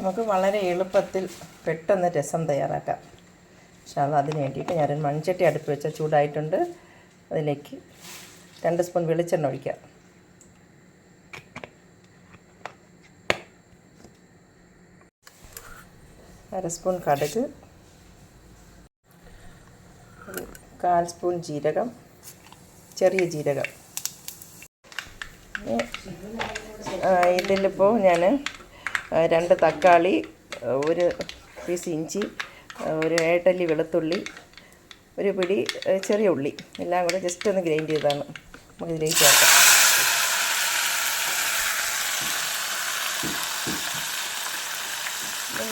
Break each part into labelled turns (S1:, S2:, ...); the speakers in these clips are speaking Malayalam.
S1: നമുക്ക് വളരെ എളുപ്പത്തിൽ പെട്ടെന്ന് രസം തയ്യാറാക്കാം. പക്ഷേ അത് അതിന് വേണ്ടിയിട്ട് ഞാനൊരു മൺചട്ടി അടുപ്പ് വെച്ച ചൂടായിട്ടുണ്ട്. അതിലേക്ക് രണ്ട് സ്പൂൺ വെളിച്ചെണ്ണ ഒഴിക്കാം. അര സ്പൂൺ കടുക് കാൽ സ്പൂൺ ജീരകം ചെറിയ ജീരകം. ഇതിലിപ്പോൾ ഞാൻ രണ്ട് തക്കാളി ഒരു പീസ് ഇഞ്ചി ഒരു ഏട്ടല്ലി വെളുത്തുള്ളി ഒരു പിടി ചെറിയ ഉള്ളി. എല്ലാം കൂടെ ജസ്റ്റ് ഒന്ന് ഗ്രൈൻഡ് ചെയ്താണ്. നമുക്ക് ഇതിലേക്ക് ചേർക്കാം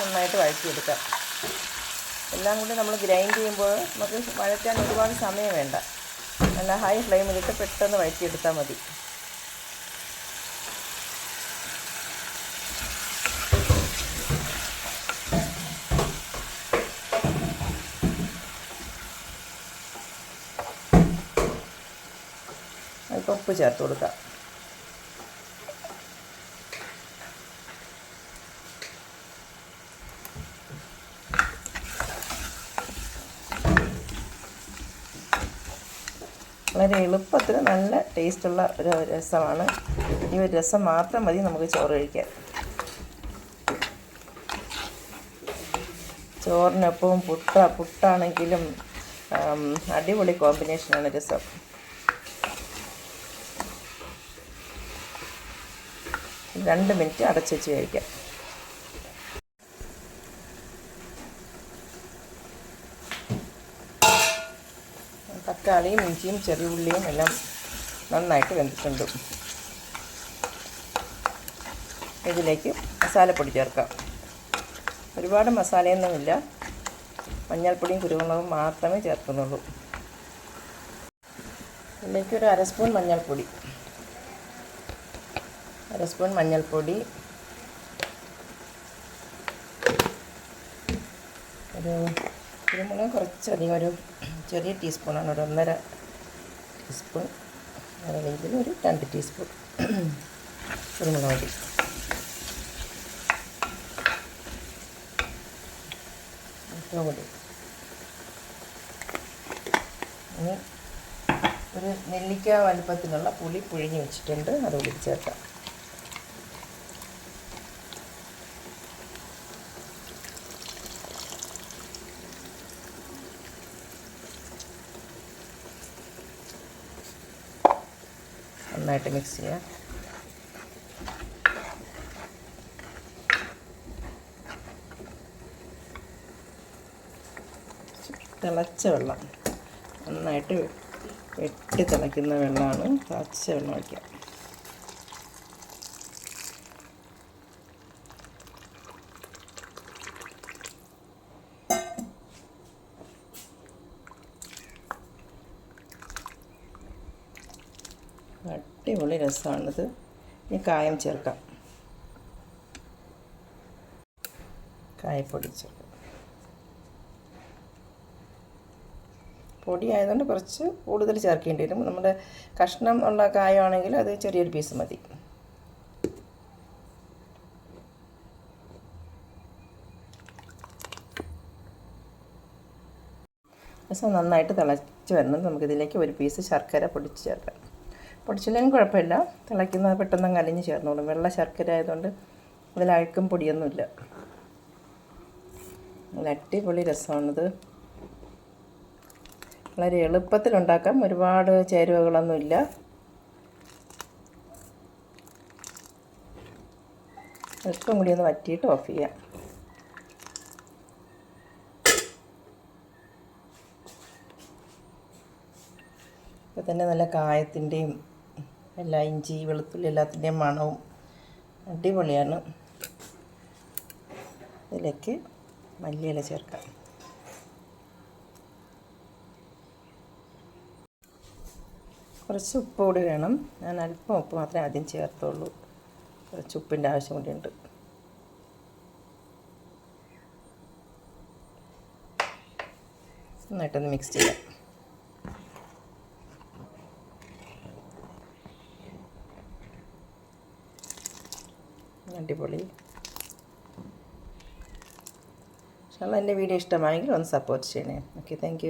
S1: നന്നായിട്ട് വഴറ്റിയെടുക്കാം. എല്ലാം കൂടി നമ്മൾ ഗ്രൈൻഡ് ചെയ്യുമ്പോൾ നമുക്ക് വഴറ്റാൻ ഒരുപാട് സമയം വേണ്ട. നല്ല ഹൈ ഫ്ലെയിമിലിട്ട് പെട്ടെന്ന് വഴറ്റിയെടുത്താൽ മതി. അതിപ്പോൾ ഉപ്പ് ചേർത്ത് കൊടുക്കാം. വളരെ എളുപ്പത്തിൽ നല്ല ടേസ്റ്റുള്ള ഒരു രസമാണ്. ഈ ഒരു രസം മാത്രം മതി നമുക്ക് ചോറ് കഴിക്കാൻ. ചോറിനൊപ്പം പുട്ട പുട്ടാണെങ്കിലും അടിപൊളി കോമ്പിനേഷനാണ് രസം. രണ്ട് മിനിറ്റ് അടച്ചു വെച്ച് കഴിക്കാം. തക്കാളിയും ഇഞ്ചിയും ചെറിയ ഉള്ളിയും എല്ലാം നന്നായിട്ട് വെന്തിട്ടുണ്ട്. ഇതിലേക്ക് മസാലപ്പൊടി ചേർക്കാം. ഒരുപാട് മസാലയൊന്നുമില്ല. മഞ്ഞൾപ്പൊടിയും കുരുമുളകും മാത്രമേ ചേർക്കുന്നുള്ളൂ. ഇതിലേക്ക് ഒരു അര സ്പൂൺ മഞ്ഞൾപ്പൊടി. അര സ്പൂൺ മഞ്ഞൾപ്പൊടി. ഒരു കുരുമുളക് കുറച്ചധികം ഒരു ചെറിയ ടീസ്പൂണാണ് ഒരു ഒന്നര ടീസ്പൂൺ. അല്ലെങ്കിൽ ഒരു രണ്ട് ടീസ്പൂൺ കുരുമുളക് പൊടി. മുളക് പൊടി. ഇനി ഒരു നെല്ലിക്ക വലുപ്പത്തിനുള്ള പുളി പുഴിഞ്ഞ് വെച്ചിട്ടുണ്ട് അത് ചേർക്കാം. നന്നായിട്ട് മിക്സ് ചെയ്യാം. തിളച്ച വെള്ളം. നന്നായിട്ട് വെട്ടി തിളയ്ക്കുന്ന വെള്ളമാണ് തിളച്ച വെള്ളം ഒഴിക്കുക. അടിപൊളി രസമാണിത്. ഇനി കായം ചേർക്കാം. കായപ്പൊടി ചേർക്കാം. പൊടി ആയതുകൊണ്ട് കുറച്ച് കൂടുതൽ ചേർക്കേണ്ടി വരും. നമ്മുടെ കഷ്ണം ഉള്ള കായമാണെങ്കിൽ അത് ചെറിയൊരു പീസ് മതി. രസം നന്നായിട്ട് തിളച്ച് വരുന്നത് നമുക്കിതിലേക്ക് ഒരു പീസ് ശർക്കര പൊടിച്ച് ചേർക്കാം. പൊടിച്ചില്ലെങ്കിലും കുഴപ്പമില്ല. തിളയ്ക്കുന്നത് പെട്ടെന്ന് അങ്ങ് അലിഞ്ഞ് ചേർന്നോളും. വെള്ള ശർക്കര ആയതുകൊണ്ട് അതിൽ അഴുക്കും പൊടിയൊന്നുമില്ല. നല്ല അടിപൊളി രസമാണിത്. വളരെ എളുപ്പത്തിൽ ഉണ്ടാക്കാം. ഒരുപാട് ചേരുവകളൊന്നുമില്ല. അല്പം കൂടി ഒന്ന് വറ്റിയിട്ട് ഓഫ് ചെയ്യാം. ഇപ്പം തന്നെ നല്ല കായത്തിന്റെയും എല്ലാ ഇഞ്ചി വെളുത്തുള്ളി എല്ലാത്തിന്റെയും മണവും അടിപൊളിയാണ്. ഇതിലേക്ക് മല്ലിയില ചേർക്കാം. കുറച്ച് ഉപ്പ് കൂടി വേണം. ഞാൻ അല്പം ഉപ്പ് മാത്രമേ ആദ്യം ചേർത്തുള്ളൂ. കുറച്ച് ഉപ്പിന്റെ ആവശ്യം കൂടിയുണ്ട്. നന്നായിട്ടൊന്ന് മിക്സ് ചെയ്യാം. അടിപൊളി. ഇൻഷാല്ല എന്റെ വീഡിയോ ഇഷ്ടമായെങ്കിൽ ഒന്ന് സപ്പോർട്ട് ചെയ്യണേ. Okay thank